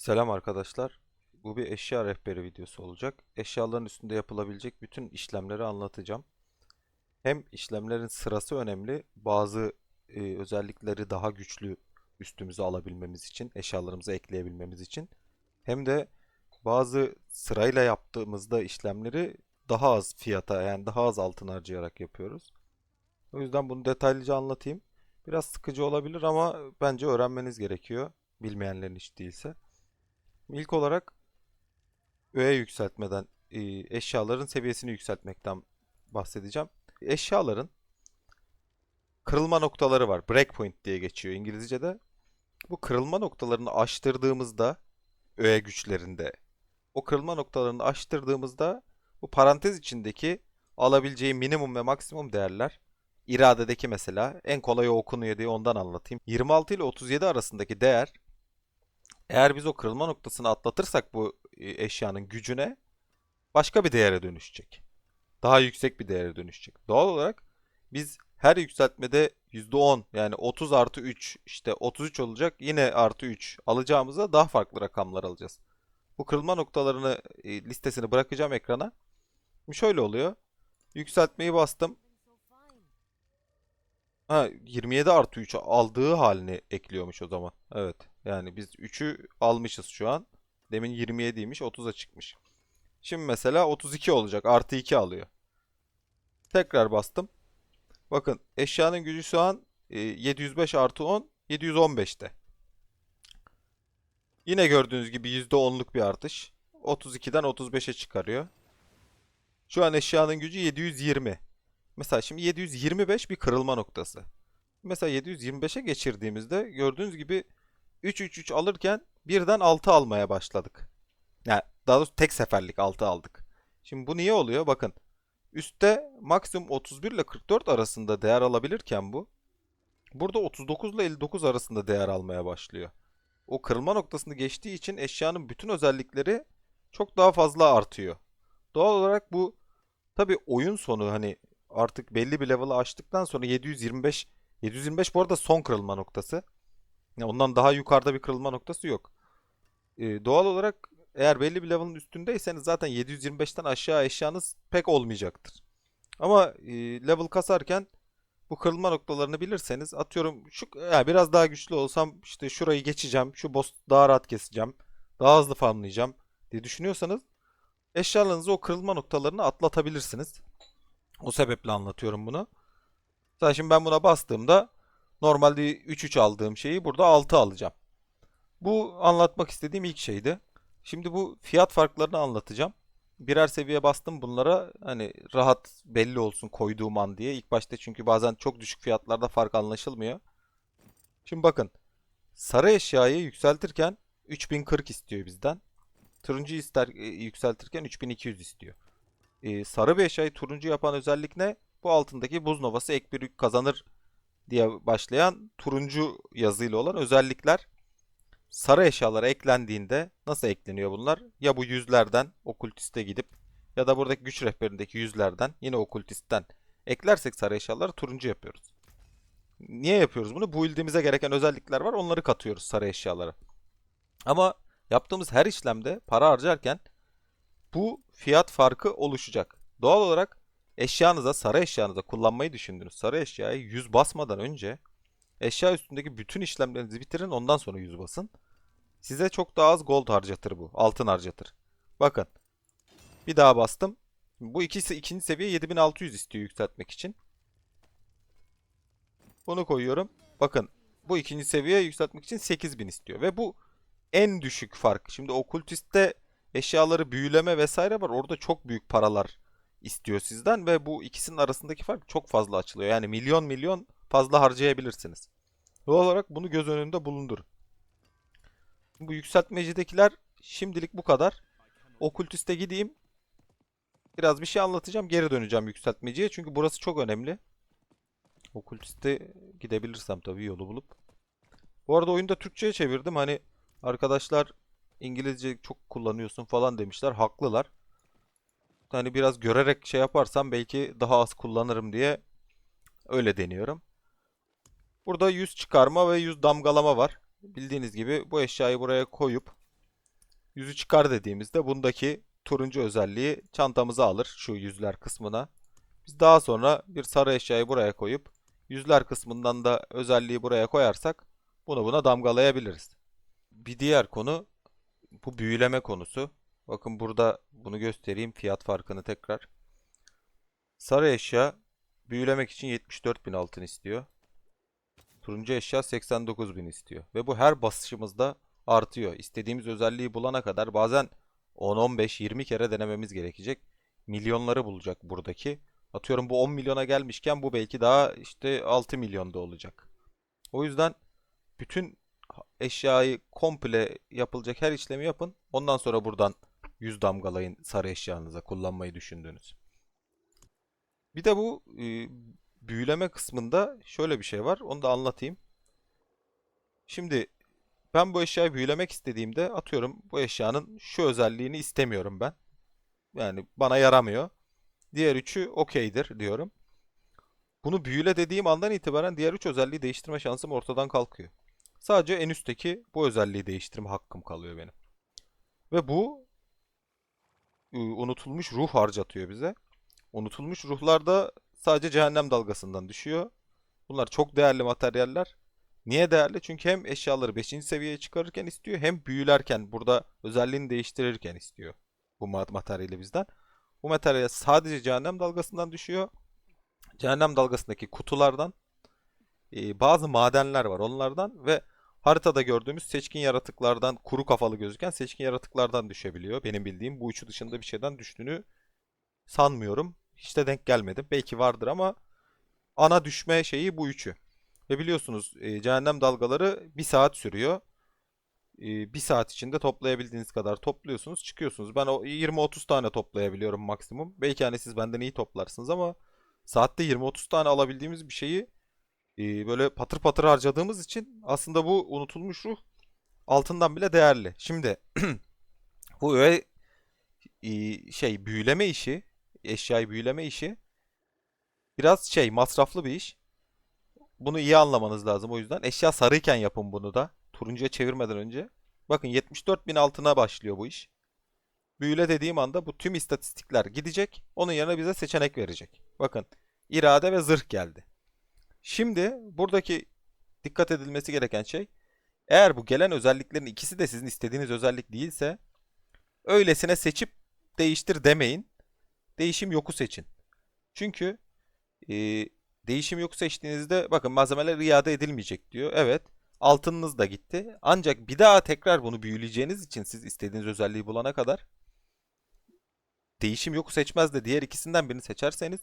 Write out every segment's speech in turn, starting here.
Selam arkadaşlar. Bu bir eşya rehberi videosu olacak. Eşyaların üstünde yapılabilecek bütün işlemleri anlatacağım. Hem işlemlerin sırası önemli, bazı e, özellikleri daha güçlü üstümüze alabilmemiz için, eşyalarımıza ekleyebilmemiz için. Hem de bazı sırayla yaptığımızda işlemleri daha az fiyata, yani daha az altın harcayarak yapıyoruz. O yüzden bunu detaylıca anlatayım. Biraz sıkıcı olabilir ama bence öğrenmeniz gerekiyor, bilmeyenlerin hiç değilse. İlk olarak öğe yükseltmeden, e, eşyaların seviyesini yükseltmekten bahsedeceğim. Eşyaların kırılma noktaları var. Breakpoint diye geçiyor İngilizce'de. Bu kırılma noktalarını aştırdığımızda öğe güçlerinde o kırılma noktalarını aştırdığımızda bu parantez içindeki alabileceği minimum ve maksimum değerler iradedeki mesela en kolay o okunuyor diye ondan anlatayım. 26 ile 37 arasındaki değer eğer biz o kırılma noktasını atlatırsak bu e, eşyanın gücüne başka bir değere dönüşecek. Daha yüksek bir değere dönüşecek. Doğal olarak biz her yükseltmede %10 yani 30 artı 3 işte 33 olacak yine artı 3 alacağımıza daha farklı rakamlar alacağız. Bu kırılma noktalarını e, listesini bırakacağım ekrana. Şöyle oluyor. Yükseltmeyi bastım. Ha 27 artı 3 aldığı halini ekliyormuş o zaman. Evet. Yani biz 3'ü almışız şu an. Demin 27'ymiş 30'a çıkmış. Şimdi mesela 32 olacak. Artı 2 alıyor. Tekrar bastım. Bakın eşyanın gücü şu an e, 705 artı 10 715'te. Yine gördüğünüz gibi %10'luk bir artış. 32'den 35'e çıkarıyor. Şu an eşyanın gücü 720. Mesela şimdi 725 bir kırılma noktası. Mesela 725'e geçirdiğimizde gördüğünüz gibi 3-3-3 alırken birden 6 almaya başladık. Yani daha doğrusu tek seferlik 6 aldık. Şimdi bu niye oluyor? Bakın. Üstte maksimum 31 ile 44 arasında değer alabilirken bu. Burada 39 ile 59 arasında değer almaya başlıyor. O kırılma noktasını geçtiği için eşyanın bütün özellikleri çok daha fazla artıyor. Doğal olarak bu tabi oyun sonu hani artık belli bir level'ı aştıktan sonra 725 725 bu arada son kırılma noktası. Ondan daha yukarıda bir kırılma noktası yok. Ee, doğal olarak eğer belli bir level'ın üstündeyseniz zaten 725'ten aşağı eşyanız pek olmayacaktır. Ama e, level kasarken bu kırılma noktalarını bilirseniz atıyorum şu yani biraz daha güçlü olsam işte şurayı geçeceğim, şu boss daha rahat keseceğim, daha hızlı farmlayacağım diye düşünüyorsanız eşyalarınızı o kırılma noktalarını atlatabilirsiniz. O sebeple anlatıyorum bunu. Mesela şimdi ben buna bastığımda normalde 3-3 aldığım şeyi burada 6 alacağım. Bu anlatmak istediğim ilk şeydi. Şimdi bu fiyat farklarını anlatacağım. Birer seviye bastım bunlara hani rahat belli olsun koyduğum an diye. İlk başta çünkü bazen çok düşük fiyatlarda fark anlaşılmıyor. Şimdi bakın. Sarı eşyayı yükseltirken 3040 istiyor bizden. Turuncu ister, e, yükseltirken 3200 istiyor. Ee, sarı bir eşyayı turuncu yapan özellik ne? Bu altındaki buz novası ek bir yük kazanır diye başlayan turuncu yazıyla olan özellikler sarı eşyalara eklendiğinde nasıl ekleniyor bunlar? Ya bu yüzlerden okultiste gidip ya da buradaki güç rehberindeki yüzlerden yine okultistten eklersek sarı eşyaları turuncu yapıyoruz. Niye yapıyoruz bunu? Bu build'imize gereken özellikler var. Onları katıyoruz sarı eşyalara. Ama yaptığımız her işlemde para harcarken bu fiyat farkı oluşacak. Doğal olarak eşyanıza, sarı eşyanıza kullanmayı düşündüğünüz sarı eşyayı 100 basmadan önce eşya üstündeki bütün işlemlerinizi bitirin ondan sonra 100 basın. Size çok daha az gold harcatır bu. Altın harcatır. Bakın. Bir daha bastım. Bu ikisi ikinci seviye 7600 istiyor yükseltmek için. Bunu koyuyorum. Bakın. Bu ikinci seviye yükseltmek için 8000 istiyor. Ve bu en düşük fark. Şimdi okultiste eşyaları büyüleme vesaire var. Orada çok büyük paralar istiyor sizden ve bu ikisinin arasındaki fark çok fazla açılıyor. Yani milyon milyon fazla harcayabilirsiniz. Doğal olarak bunu göz önünde bulundurun. Bu yükseltmecidekiler şimdilik bu kadar. Okultiste gideyim. Biraz bir şey anlatacağım. Geri döneceğim yükseltmeciye. Çünkü burası çok önemli. Okultiste gidebilirsem tabii yolu bulup. Bu arada oyunda Türkçe'ye çevirdim. Hani arkadaşlar İngilizce çok kullanıyorsun falan demişler. Haklılar. Hani biraz görerek şey yaparsam belki daha az kullanırım diye öyle deniyorum. Burada yüz çıkarma ve yüz damgalama var. Bildiğiniz gibi bu eşyayı buraya koyup yüzü çıkar dediğimizde bundaki turuncu özelliği çantamıza alır şu yüzler kısmına. Biz daha sonra bir sarı eşyayı buraya koyup yüzler kısmından da özelliği buraya koyarsak bunu buna damgalayabiliriz. Bir diğer konu bu büyüleme konusu. Bakın burada bunu göstereyim fiyat farkını tekrar. Sarı eşya büyülemek için 74.000 altın istiyor. Turuncu eşya 89.000 istiyor. Ve bu her basışımızda artıyor. İstediğimiz özelliği bulana kadar bazen 10, 15, 20 kere denememiz gerekecek. Milyonları bulacak buradaki. Atıyorum bu 10 milyona gelmişken bu belki daha işte 6 milyonda olacak. O yüzden bütün eşyayı komple yapılacak her işlemi yapın. Ondan sonra buradan 100 damgalayın sarı eşyanıza kullanmayı düşündüğünüz. Bir de bu e, büyüleme kısmında şöyle bir şey var. Onu da anlatayım. Şimdi ben bu eşyayı büyülemek istediğimde atıyorum bu eşyanın şu özelliğini istemiyorum ben. Yani bana yaramıyor. Diğer üçü okeydir diyorum. Bunu büyüle dediğim andan itibaren diğer üç özelliği değiştirme şansım ortadan kalkıyor. Sadece en üstteki bu özelliği değiştirme hakkım kalıyor benim. Ve bu unutulmuş ruh harcatıyor bize. Unutulmuş ruhlar da sadece cehennem dalgasından düşüyor. Bunlar çok değerli materyaller. Niye değerli? Çünkü hem eşyaları 5. seviyeye çıkarırken istiyor hem büyülerken burada özelliğini değiştirirken istiyor bu mat- materyali bizden. Bu materyal sadece cehennem dalgasından düşüyor. Cehennem dalgasındaki kutulardan e, bazı madenler var onlardan ve haritada gördüğümüz seçkin yaratıklardan kuru kafalı gözüken seçkin yaratıklardan düşebiliyor. Benim bildiğim bu üçü dışında bir şeyden düştüğünü sanmıyorum. Hiç de denk gelmedim. Belki vardır ama ana düşme şeyi bu üçü. Ve biliyorsunuz e, cehennem dalgaları bir saat sürüyor. E, bir saat içinde toplayabildiğiniz kadar topluyorsunuz, çıkıyorsunuz. Ben o 20-30 tane toplayabiliyorum maksimum. Belki hani siz benden iyi toplarsınız ama saatte 20-30 tane alabildiğimiz bir şeyi e, böyle patır patır harcadığımız için aslında bu unutulmuş ruh altından bile değerli. Şimdi bu öyle şey büyüleme işi, eşyayı büyüleme işi biraz şey masraflı bir iş. Bunu iyi anlamanız lazım o yüzden. Eşya sarıyken yapın bunu da. Turuncuya çevirmeden önce. Bakın 74.000 altına başlıyor bu iş. Büyüle dediğim anda bu tüm istatistikler gidecek. Onun yerine bize seçenek verecek. Bakın irade ve zırh geldi. Şimdi buradaki dikkat edilmesi gereken şey eğer bu gelen özelliklerin ikisi de sizin istediğiniz özellik değilse öylesine seçip değiştir demeyin. Değişim yoku seçin. Çünkü e, değişim yoku seçtiğinizde bakın malzemeler iade edilmeyecek diyor. Evet. Altınınız da gitti. Ancak bir daha tekrar bunu büyüleyeceğiniz için siz istediğiniz özelliği bulana kadar değişim yoku seçmez de diğer ikisinden birini seçerseniz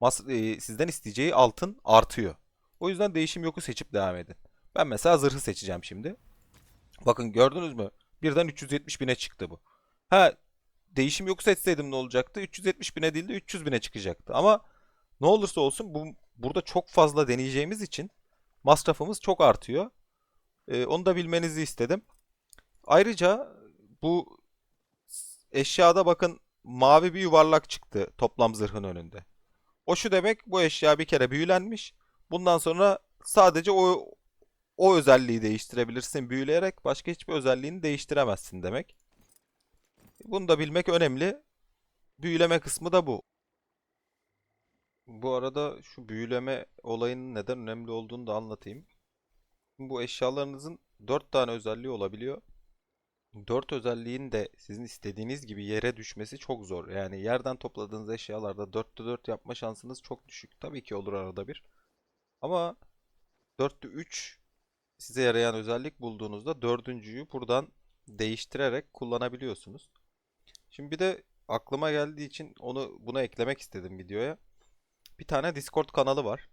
mas- e, sizden isteyeceği altın artıyor. O yüzden değişim yoku seçip devam edin. Ben mesela zırhı seçeceğim şimdi. Bakın gördünüz mü? Birden 370 bine çıktı bu. Ha değişim yoku seçseydim ne olacaktı? 370 bine değil de 300 bine çıkacaktı. Ama ne olursa olsun bu burada çok fazla deneyeceğimiz için masrafımız çok artıyor. Ee, onu da bilmenizi istedim. Ayrıca bu eşyada bakın mavi bir yuvarlak çıktı toplam zırhın önünde. O şu demek bu eşya bir kere büyülenmiş. Bundan sonra sadece o o özelliği değiştirebilirsin büyüleyerek başka hiçbir özelliğini değiştiremezsin demek. Bunu da bilmek önemli. Büyüleme kısmı da bu. Bu arada şu büyüleme olayının neden önemli olduğunu da anlatayım. Bu eşyalarınızın 4 tane özelliği olabiliyor. 4 özelliğin de sizin istediğiniz gibi yere düşmesi çok zor. Yani yerden topladığınız eşyalarda 4'te 4 yapma şansınız çok düşük. Tabii ki olur arada bir. Ama 4'te 3 size yarayan özellik bulduğunuzda dördüncüyü buradan değiştirerek kullanabiliyorsunuz. Şimdi bir de aklıma geldiği için onu buna eklemek istedim videoya. Bir tane Discord kanalı var.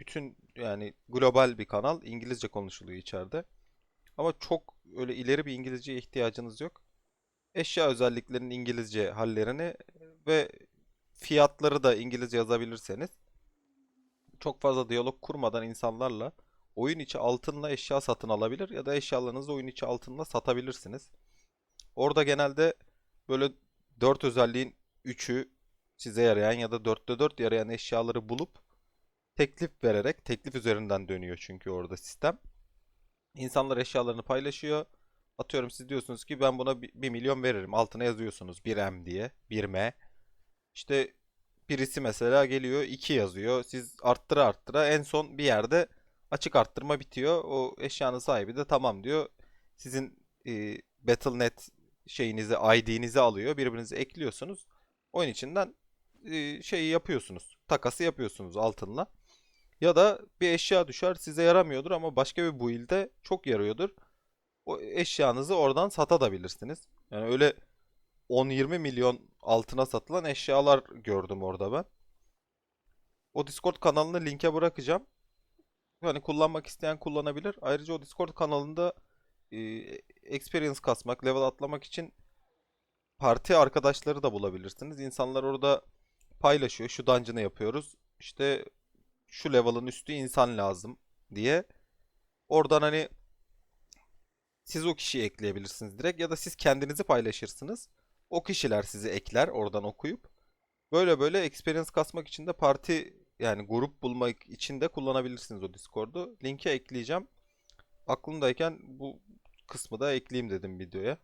Bütün yani global bir kanal. İngilizce konuşuluyor içeride. Ama çok öyle ileri bir İngilizceye ihtiyacınız yok. Eşya özelliklerinin İngilizce hallerini ve fiyatları da İngilizce yazabilirseniz çok fazla diyalog kurmadan insanlarla oyun içi altınla eşya satın alabilir ya da eşyalarınızı oyun içi altınla satabilirsiniz. Orada genelde böyle 4 özelliğin 3'ü size yarayan ya da 4'te 4 yarayan eşyaları bulup teklif vererek teklif üzerinden dönüyor çünkü orada sistem. İnsanlar eşyalarını paylaşıyor. Atıyorum siz diyorsunuz ki ben buna 1 milyon veririm. Altına yazıyorsunuz 1M diye. 1M. İşte birisi mesela geliyor 2 yazıyor. Siz arttıra arttıra en son bir yerde açık arttırma bitiyor. O eşyanın sahibi de tamam diyor. Sizin e, Battle.net şeyinizi, ID'nizi alıyor. Birbirinizi ekliyorsunuz. Oyun içinden e, şeyi yapıyorsunuz. Takası yapıyorsunuz altınla. Ya da bir eşya düşer size yaramıyordur ama başka bir build'e çok yarıyordur. O eşyanızı oradan satabilirsiniz. Yani öyle 10-20 milyon altına satılan eşyalar gördüm orada ben. O Discord kanalını linke bırakacağım. Yani kullanmak isteyen kullanabilir. Ayrıca o Discord kanalında e, experience kasmak, level atlamak için parti arkadaşları da bulabilirsiniz. İnsanlar orada paylaşıyor. Şu dungeon'ı yapıyoruz. İşte şu level'ın üstü insan lazım diye. Oradan hani siz o kişiyi ekleyebilirsiniz direkt ya da siz kendinizi paylaşırsınız. O kişiler sizi ekler oradan okuyup. Böyle böyle experience kasmak için de parti yani grup bulmak için de kullanabilirsiniz o Discord'u. Linki ekleyeceğim. Aklımdayken bu kısmı da ekleyeyim dedim videoya.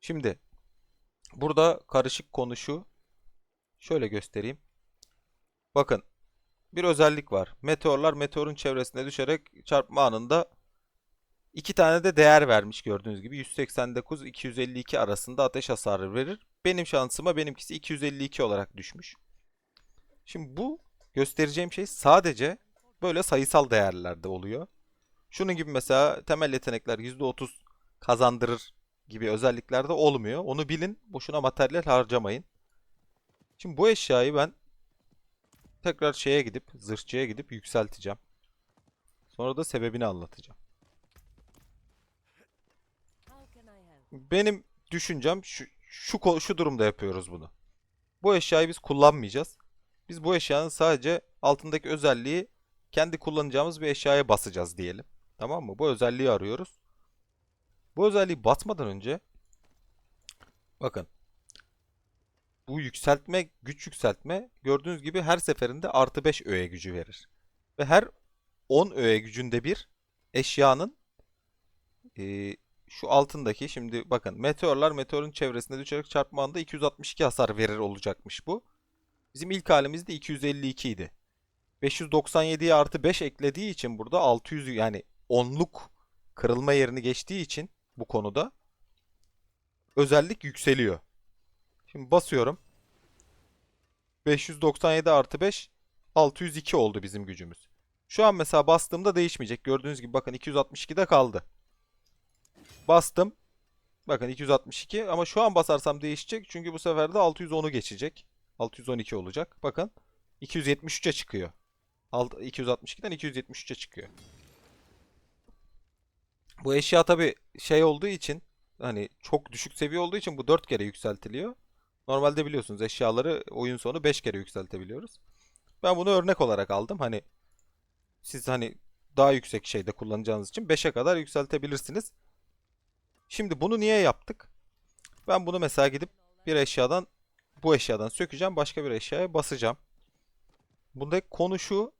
Şimdi burada karışık konu şu. Şöyle göstereyim. Bakın bir özellik var. Meteorlar meteorun çevresine düşerek çarpma anında iki tane de değer vermiş gördüğünüz gibi. 189-252 arasında ateş hasarı verir. Benim şansıma benimkisi 252 olarak düşmüş. Şimdi bu göstereceğim şey sadece böyle sayısal değerlerde oluyor. Şunun gibi mesela temel yetenekler %30 kazandırır gibi özelliklerde olmuyor. Onu bilin. Boşuna materyal harcamayın. Şimdi bu eşyayı ben tekrar şeye gidip, zırhçıya gidip yükselteceğim. Sonra da sebebini anlatacağım. Benim düşüncem şu, şu, şu durumda yapıyoruz bunu. Bu eşyayı biz kullanmayacağız. Biz bu eşyanın sadece altındaki özelliği kendi kullanacağımız bir eşyaya basacağız diyelim. Tamam mı? Bu özelliği arıyoruz. Bu özelliği basmadan önce bakın bu yükseltme, güç yükseltme gördüğünüz gibi her seferinde artı 5 öğe gücü verir. Ve her 10 öğe gücünde bir eşyanın eee, şu altındaki şimdi bakın meteorlar meteorun çevresinde düşerek çarpma anında 262 hasar verir olacakmış bu. Bizim ilk halimizde 252 idi. 597'ye artı 5 eklediği için burada 600 yani onluk kırılma yerini geçtiği için bu konuda özellik yükseliyor. Şimdi basıyorum. 597 artı 5 602 oldu bizim gücümüz. Şu an mesela bastığımda değişmeyecek. Gördüğünüz gibi bakın 262'de kaldı. Bastım. Bakın 262 ama şu an basarsam değişecek. Çünkü bu sefer de 610'u geçecek. 612 olacak. Bakın 273'e çıkıyor. Alt- 262'den 273'e çıkıyor. Bu eşya tabi şey olduğu için hani çok düşük seviye olduğu için bu 4 kere yükseltiliyor. Normalde biliyorsunuz eşyaları oyun sonu 5 kere yükseltebiliyoruz. Ben bunu örnek olarak aldım. Hani siz hani daha yüksek şeyde kullanacağınız için 5'e kadar yükseltebilirsiniz. Şimdi bunu niye yaptık? Ben bunu mesela gidip bir eşyadan bu eşyadan sökeceğim. Başka bir eşyaya basacağım. Bundaki konu şu.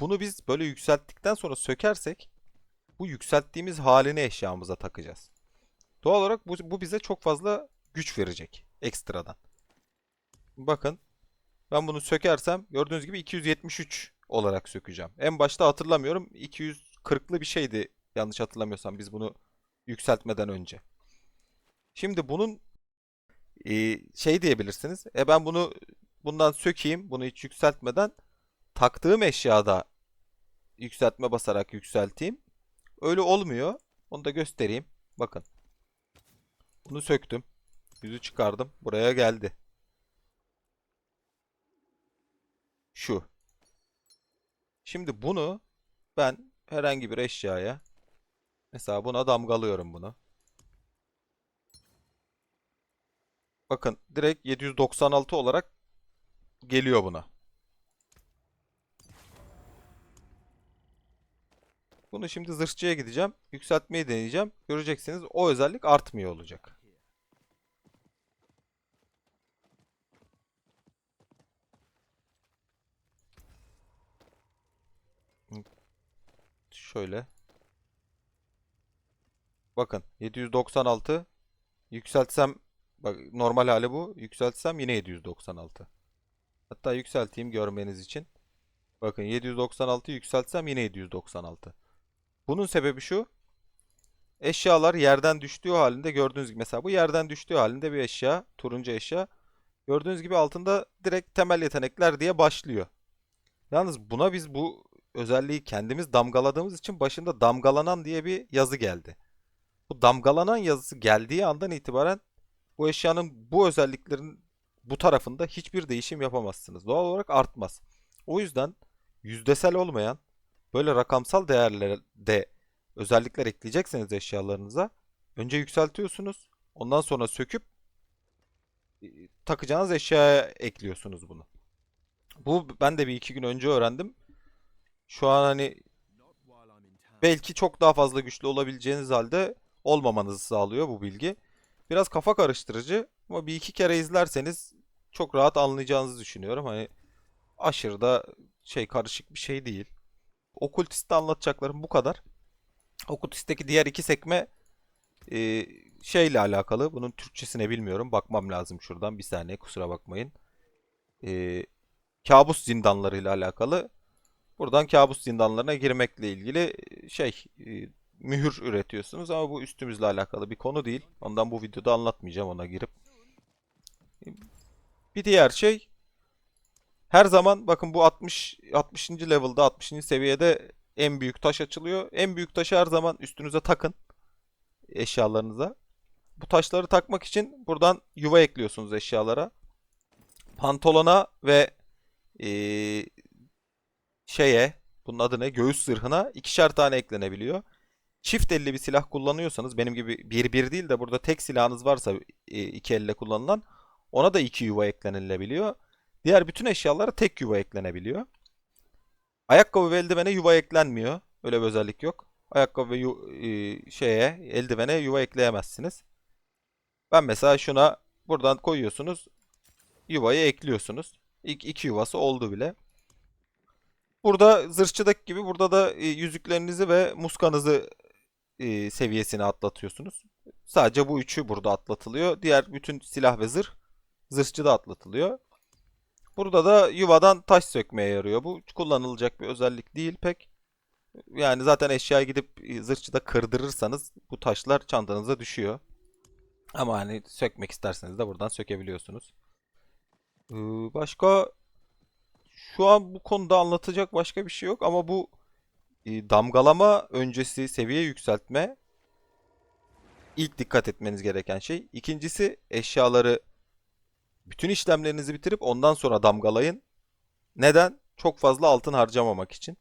Bunu biz böyle yükselttikten sonra sökersek bu yükselttiğimiz halini eşyamıza takacağız. Doğal olarak bu, bu bize çok fazla güç verecek ekstradan. Bakın ben bunu sökersem gördüğünüz gibi 273 olarak sökeceğim. En başta hatırlamıyorum 240'lı bir şeydi yanlış hatırlamıyorsam biz bunu yükseltmeden önce. Şimdi bunun e, şey diyebilirsiniz. E ben bunu bundan sökeyim bunu hiç yükseltmeden taktığım eşyada yükseltme basarak yükselteyim. Öyle olmuyor. Onu da göstereyim. Bakın. Bunu söktüm. Yüzü çıkardım. Buraya geldi. Şu. Şimdi bunu ben herhangi bir eşyaya mesela buna damgalıyorum bunu. Bakın direkt 796 olarak geliyor buna. Bunu şimdi zırhçıya gideceğim. Yükseltmeyi deneyeceğim. Göreceksiniz o özellik artmıyor olacak. Şöyle. Bakın 796 yükseltsem bak normal hali bu. Yükseltsem yine 796. Hatta yükselteyim görmeniz için. Bakın 796 yükseltsem yine 796. Bunun sebebi şu. Eşyalar yerden düştüğü halinde gördüğünüz gibi mesela bu yerden düştüğü halinde bir eşya, turuncu eşya. Gördüğünüz gibi altında direkt temel yetenekler diye başlıyor. Yalnız buna biz bu özelliği kendimiz damgaladığımız için başında damgalanan diye bir yazı geldi. Bu damgalanan yazısı geldiği andan itibaren bu eşyanın bu özelliklerin bu tarafında hiçbir değişim yapamazsınız. Doğal olarak artmaz. O yüzden yüzdesel olmayan böyle rakamsal değerlerde özellikler ekleyecekseniz eşyalarınıza önce yükseltiyorsunuz. Ondan sonra söküp e, takacağınız eşyaya ekliyorsunuz bunu. Bu ben de bir iki gün önce öğrendim. Şu an hani belki çok daha fazla güçlü olabileceğiniz halde olmamanızı sağlıyor bu bilgi. Biraz kafa karıştırıcı ama bir iki kere izlerseniz çok rahat anlayacağınızı düşünüyorum. Hani aşırı da şey karışık bir şey değil. Okultist'te anlatacaklarım bu kadar. Okultist'teki diğer iki sekme e, şeyle alakalı. Bunun Türkçesine bilmiyorum. Bakmam lazım şuradan. Bir saniye kusura bakmayın. E, kabus zindanlarıyla alakalı. Buradan kabus zindanlarına girmekle ilgili e, şey e, mühür üretiyorsunuz ama bu üstümüzle alakalı bir konu değil. Ondan bu videoda anlatmayacağım ona girip. E, Bir diğer şey her zaman bakın bu 60 60. level'da 60. seviyede en büyük taş açılıyor. En büyük taşı her zaman üstünüze takın eşyalarınıza. Bu taşları takmak için buradan yuva ekliyorsunuz eşyalara. Pantolona ve eee, şeye bunun adı ne? Göğüs zırhına ikişer tane eklenebiliyor. Çift elli bir silah kullanıyorsanız benim gibi bir bir değil de burada tek silahınız varsa e, iki elle kullanılan ona da iki yuva eklenilebiliyor. Diğer bütün eşyalara tek yuva eklenebiliyor. Ayakkabı ve eldivene yuva eklenmiyor. Öyle bir özellik yok. Ayakkabı ve yu- e, şeye eldivene yuva ekleyemezsiniz. Ben mesela şuna buradan koyuyorsunuz. Yuvayı ekliyorsunuz. İlk iki yuvası oldu bile. Burada zırhçıdaki gibi burada da e, yüzüklerinizi ve muskanızı e, seviyesini atlatıyorsunuz. Sadece bu üçü burada atlatılıyor. Diğer bütün silah ve zırh zırhçıda atlatılıyor. Burada da yuvadan taş sökmeye yarıyor. Bu kullanılacak bir özellik değil pek. Yani zaten eşyaya gidip e, zırhçıda kırdırırsanız bu taşlar çantanıza düşüyor. Ama hani sökmek isterseniz de buradan sökebiliyorsunuz. Ee, Başka şu an bu konuda anlatacak başka bir şey yok ama bu e, damgalama öncesi seviye yükseltme ilk dikkat etmeniz gereken şey. İkincisi eşyaları bütün işlemlerinizi bitirip ondan sonra damgalayın. Neden? Çok fazla altın harcamamak için.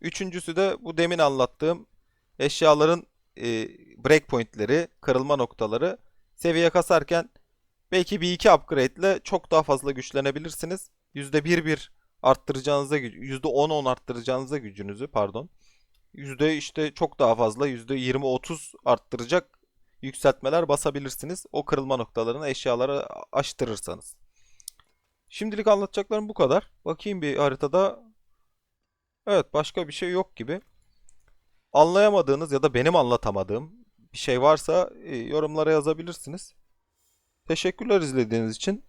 Üçüncüsü de bu demin anlattığım eşyaların e, breakpointleri, kırılma noktaları seviye kasarken belki bir iki upgrade ile çok daha fazla güçlenebilirsiniz. %1-1 arttıracağınıza gücü, %10-10 arttıracağınıza gücünüzü pardon. Yüzde işte çok daha fazla %20-30 arttıracak yükseltmeler basabilirsiniz. O kırılma noktalarını eşyalara aştırırsanız. Şimdilik anlatacaklarım bu kadar. Bakayım bir haritada. Evet başka bir şey yok gibi. Anlayamadığınız ya da benim anlatamadığım bir şey varsa e, yorumlara yazabilirsiniz. Teşekkürler izlediğiniz için.